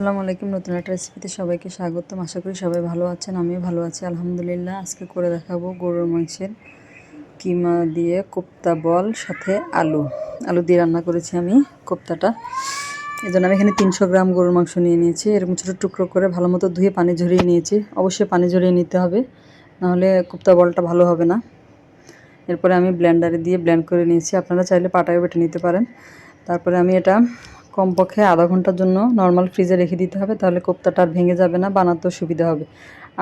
আসসালামু আলাইকুম, নতুন একটা রেসিপিতে সবাইকে স্বাগতম। আশা করি সবাই ভালো আছেন, আমিও ভালো আছি। আলহামদুলিল্লাহ, আজকে করে দেখাবো গরুর মাংসের কিমা দিয়ে কোপ্তা বল, সাথে আলু। আলু দিয়ে রান্না করেছি আমি কোপ্তাটা। এই আমি এখানে তিনশো গ্রাম গরুর মাংস নিয়ে নিয়েছি। এরকম ছোটো টুকরো করে ভালো মতো ধুয়ে পানি ঝরিয়ে নিয়েছি। অবশ্যই পানি ঝরিয়ে নিতে হবে, নাহলে কোপ্তা বলটা ভালো হবে না। এরপরে আমি ব্লেন্ডারে দিয়ে ব্লেন্ড করে নিয়েছি। আপনারা চাইলে পাটায় বেটে নিতে পারেন। তারপরে আমি এটা কমপক্ষে আধা ঘণ্টার জন্য নর্মাল ফ্রিজে রেখে দিতে হবে, তাহলে কোপ্তাটা আর ভেঙে যাবে না, বানাতেও সুবিধা হবে।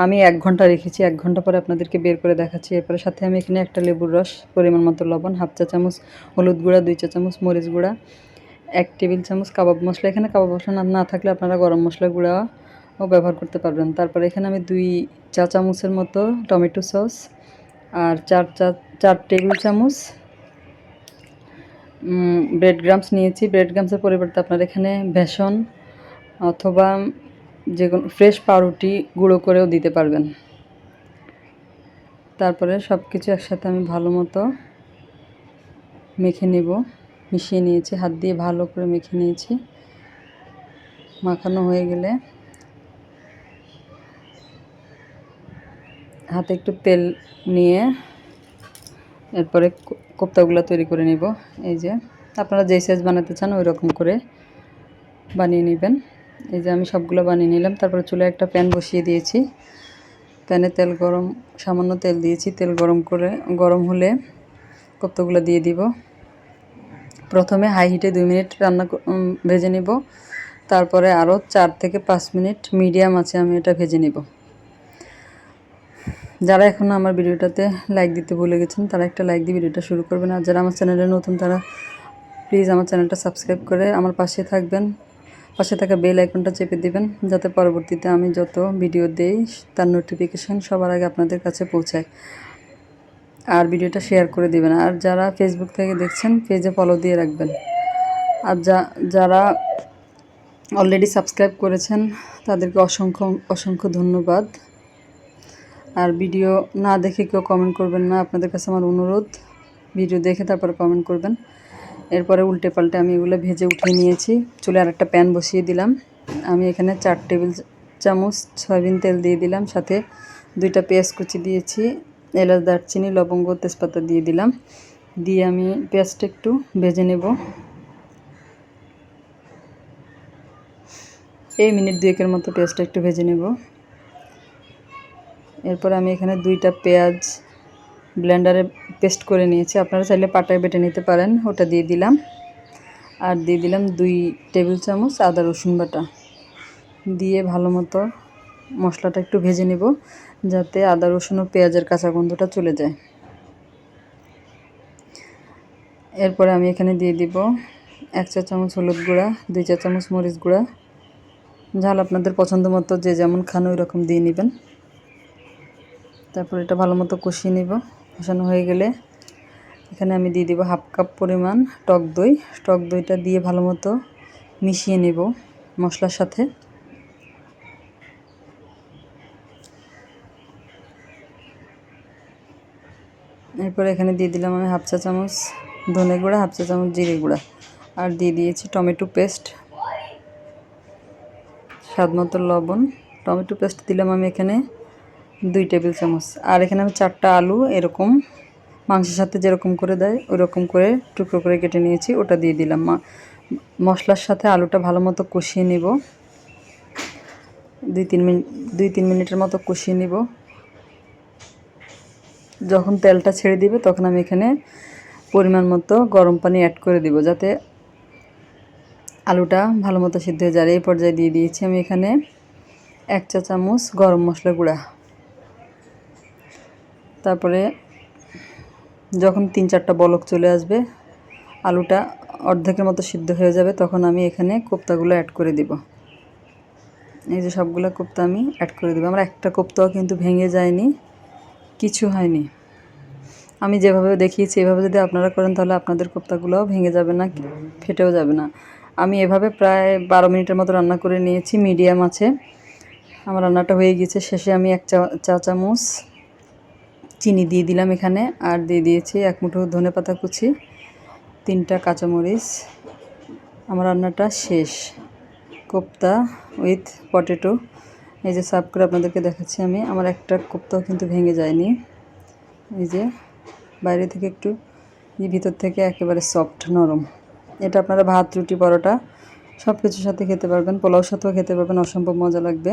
আমি এক ঘণ্টা রেখেছি, এক ঘণ্টা পরে আপনাদেরকে বের করে দেখাচ্ছি। এরপরে সাথে আমি এখানে একটা লেবুর রস, পরিমাণ মতো লবণ, হাফ চা চামচ হলুদ গুঁড়া, দুই চা চামচ মরিচ গুঁড়া, এক টেবিল চামচ কাবাব মশলা। এখানে কাবাব মশলা না থাকলে আপনারা গরম মশলা গুঁড়াও ব্যবহার করতে পারবেন। তারপরে এখানে আমি দুই চা চামচের মতো টমেটো সস আর চার চা, চার টেবিল চামচ ব্রেড গ্রামস নিয়েছি। ব্রেড গ্রামসের পরিবর্তে আপনার এখানে বেসন অথবা যে কোনো ফ্রেশ পাউরুটি গুঁড়ো করেও দিতে পারবেন। তারপরে সব কিছু একসাথে আমি ভালো মতো মেখে নেব। মিশিয়ে নিয়েছি, হাত দিয়ে ভালো করে মেখে নিয়েছি। মাখানো হয়ে গেলে হাতে একটু তেল নিয়ে এরপরে কোপ্তাগুলো তৈরি করে নিব। এই যে, আপনারা যেই সাইজ বানাতে চান ওই রকম করে বানিয়ে নেবেন। এই যে, আমি সবগুলো বানিয়ে নিলাম। তারপরে চুলে একটা প্যান বসিয়ে দিয়েছি। প্যানে তেল গরম, সামান্য তেল দিয়েছি। তেল গরম করে, গরম হলে কোপ্তাগুলো দিয়ে দিব। প্রথমে হাই হিটে দুই মিনিট রান্না ভেজে নিব। তারপরে আরও চার থেকে পাঁচ মিনিট মিডিয়াম আছে, আমি এটা ভেজে নিব। যারা এখনও আমার ভিডিওটাতে লাইক দিতে ভুলে গেছেন, তারা একটা লাইক দিয়ে ভিডিওটা শুরু করবেন। আর যারা আমার চ্যানেলে নতুন, তারা প্লিজ আমার চ্যানেলটা সাবস্ক্রাইব করে আমার পাশে থাকবেন। পাশে থাকা বেল আইকনটা চেপে দিবেন, যাতে পরবর্তীতে আমি যত ভিডিও দেই, তার নোটিফিকেশান সবার আগে আপনাদের কাছে পৌঁছায়। আর ভিডিওটা শেয়ার করে দিবেন। আর যারা ফেসবুক থেকে দেখছেন পেজে ফলো দিয়ে রাখবেন। আর যা, যারা অলরেডি সাবস্ক্রাইব করেছেন, তাদেরকে অসংখ্য অসংখ্য ধন্যবাদ। আর ভিডিও না দেখে কেউ কমেন্ট করবেন না, আপনাদের কাছে আমার অনুরোধ। ভিডিও দেখে তারপরে কমেন্ট করবেন। এরপরে উল্টে পাল্টে আমি এগুলো ভেজে উঠিয়ে নিয়েছি। চুলে আর একটা প্যান বসিয়ে দিলাম। আমি এখানে চার টেবিল চামচ সয়াবিন তেল দিয়ে দিলাম। সাথে দুইটা পেঁয়াজ কুচি দিয়েছি, এলাচ, দারচিনি, লবঙ্গ, তেজপাতা দিয়ে দিলাম। দিয়ে আমি পেঁয়াজটা একটু ভেজে নেব। এই মিনিট দুয়েকের মতো পেঁয়াজটা একটু ভেজে নেব। এরপর আমি এখানে দুইটা পেঁয়াজ ব্লেন্ডারে পেস্ট করে নিয়েছি। আপনারা চাইলে পাটায় বেটে নিতে পারেন, ওটা দিয়ে দিলাম। আর দিয়ে দিলাম দুই টেবিল চামচ আদা রসুন বাটা। দিয়ে ভালো মতো মশলাটা একটু ভেজে নেব, যাতে আদা রসুন ও পেঁয়াজের কাঁচা গন্ধটা চলে যায়। এরপরে আমি এখানে দিয়ে দিব এক চা চামচ হলুদ গুঁড়া, দুই চা চামচ মরিচ গুঁড়া। ঝাল আপনাদের পছন্দ মতো যে যেমন খান, ওই রকম দিয়ে নেবেন। তারপর এটা ভালো মতো কষিয়ে নিব। কষানো হয়ে গেলে এখানে আমি দিয়ে দিব হাফ কাপ পরিমাণ টক দই। টক দইটা দিয়ে ভালো মতো মিশিয়ে নেব মশলার সাথে। এরপর এখানে দিয়ে দিলাম আমি হাফ চা চামচ ধনে গুঁড়া, হাফ চা চামচ জিরে গুঁড়া আর দিয়ে দিয়েছি টমেটো পেস্ট। স্বাদ মতো লবণ। টমেটো পেস্ট দিলাম আমি এখানে দুই টেবিল চামচ। আর এখানে আমি চারটা আলু এরকম, মাংসের সাথে যেরকম করে দেয় ওই রকম করে টুকরো করে কেটে নিয়েছি, ওটা দিয়ে দিলাম। মশলার সাথে আলুটা ভালো মতো কষিয়ে নিব। দুই তিন মিনিট দুই তিন মিনিটের মতো কষিয়ে নিব। যখন তেলটা ছেড়ে দিবে, তখন আমি এখানে পরিমাণ মতো গরম পানি অ্যাড করে দিব, যাতে আলুটা ভালো মতো সিদ্ধ হয়ে যায়। এই পর্যায়ে দিয়ে দিয়েছি আমি এখানে এক চা চামচ গরম মশলা গুঁড়া। তারপরে যখন তিন চারটা বলক চলে আসবে, আলুটা অর্ধেকের মতো সিদ্ধ হয়ে যাবে, তখন আমি এখানে কোপ্তাগুলো অ্যাড করে দিব। এই যে সবগুলো কোপ্তা আমি অ্যাড করে দেবো। আমার একটা কোপ্তাও কিন্তু ভেঙে যায়নি, কিছু হয়নি। আমি যেভাবে দেখিয়েছি, এভাবে যদি আপনারা করেন, তাহলে আপনাদের কোপ্তাগুলোও ভেঙে যাবে না, ফেটেও যাবে না। আমি এভাবে প্রায় বারো মিনিটের মতো রান্না করে নিয়েছি, মিডিয়াম আছে। আমার রান্নাটা হয়ে গিয়েছে। শেষে আমি এক চা চা চামচ চিনি দিয়ে দিলাম এখানে, আর দিয়ে দিয়েছি এক মুঠো ধনে পাতা কুচি, তিনটা কাঁচামরিচ। আমার রান্নাটা শেষ। Kofta with potato. এই যে সার্ভ করে আপনাদেরকে দেখাচ্ছি আমি। আমার একটা কোপ্তাও কিন্তু ভেঙে যায়নি। এই যে বাইরে থেকে একটু ভিতর থেকে একেবারে সফট নরম। এটা আপনারা ভাত, রুটি, পরোটা সব কিছুর সাথে খেতে পারবেন, পোলাওর সাথেও খেতে পারবেন, অসম্ভব মজা লাগবে।